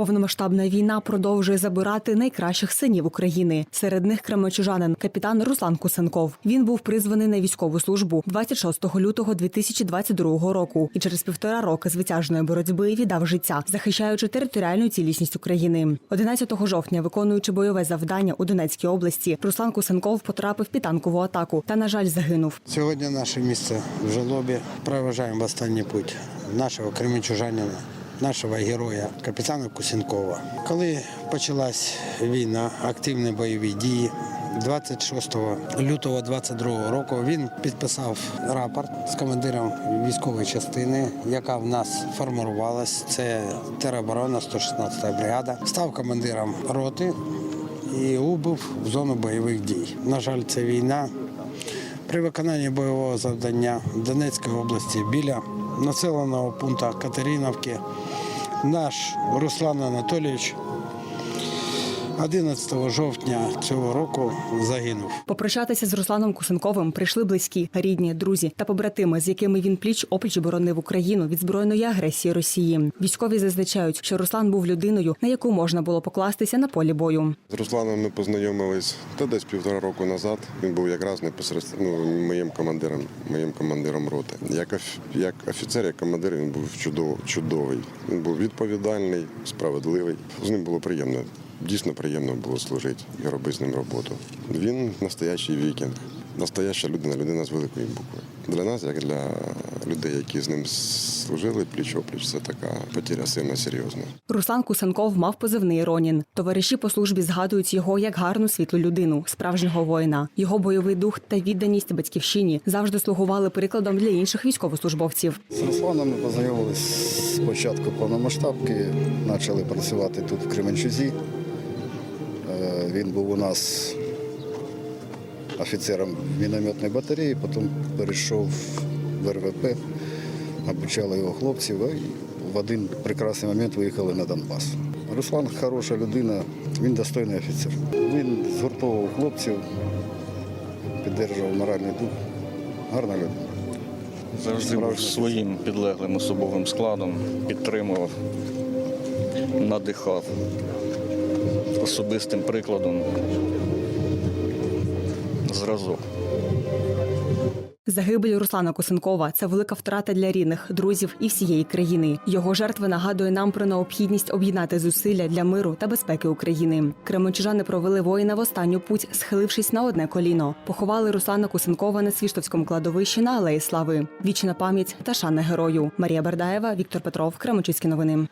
Повномасштабна війна продовжує забирати найкращих синів України. Серед них кремочужанин, капітан Руслан Кусенков. Він був призваний на військову службу 26 лютого 2022 року і через півтора роки звитяжної боротьби віддав життя, захищаючи територіальну цілісність України. 11 жовтня, виконуючи бойове завдання у Донецькій області, Руслан Кусенков потрапив під танкову атаку та, на жаль, загинув. Сьогодні наше місце в Жолобі. Проважаємо в останній путь нашого кременчужанина, нашого героя, капітана Кусенкова. Коли почалась війна, активні бойові дії. 26 лютого 22 року він підписав рапорт з командиром військової частини, яка в нас формувалась. Це тероборона 116 бригада. Став командиром роти і убув в зону бойових дій. На жаль, це війна. При виконанні бойового завдання в Донецькій області біля населеного пункту Катериновки наш Руслан Анатолійович 11 жовтня цього року загинув. Попрощатися з Русланом Кусенковим прийшли близькі, рідні, друзі та побратими, з якими він пліч опліч боронив Україну від збройної агресії Росії. Військові зазначають, що Руслан був людиною, на яку можна було покластися на полі бою. З Русланом ми познайомились та десь півтора року назад. Він був якраз непосередньо ну, моїм командиром, моїм командиром роти. Як, як офіцер, як командир він був чудов, чудовий. Він був відповідальний, справедливий. З ним було приємно. Дійсно приємно було служити і робити з ним роботу. Він настоящий вікінг, настояща людина, людина з великої букви. Для нас, як для людей, які з ним служили пліч-опліч, це така потеря сильно серйозна. Руслан Кусенков мав позивний Ронін. Товариші по службі згадують його як гарну світлу людину, справжнього воїна. Його бойовий дух та відданість батьківщині завжди слугували прикладом для інших військовослужбовців. З Русланом ми познайомились з початку повномасштабки, почали працювати тут в Кременчузі. Е, Він був у нас офіцером мінометної батареї, потім перейшов в РВП, обучали його хлопців і в один прекрасний момент виїхали на Донбас. Руслан хороша людина, він достойний офіцер. Він згуртовував хлопців, підтримував моральний дух. Гарна людина. Завжди був своїм підлеглим особовим складом, підтримував, надихав особистим прикладом. Зразок. Загибель Руслана Косенкова це велика втрата для рідних, друзів і всієї країни. Його жертва нагадує нам про необхідність об'єднати зусилля для миру та безпеки України. Кременчужани провели воїна в останню путь, схилившись на одне коліно. Поховали Руслана Косенкова на Свіштовському кладовищі на Алеї Слави. Вічна пам'ять та шана герою. Марія Бердаєва, Віктор Петров, Кременчуцькі новини.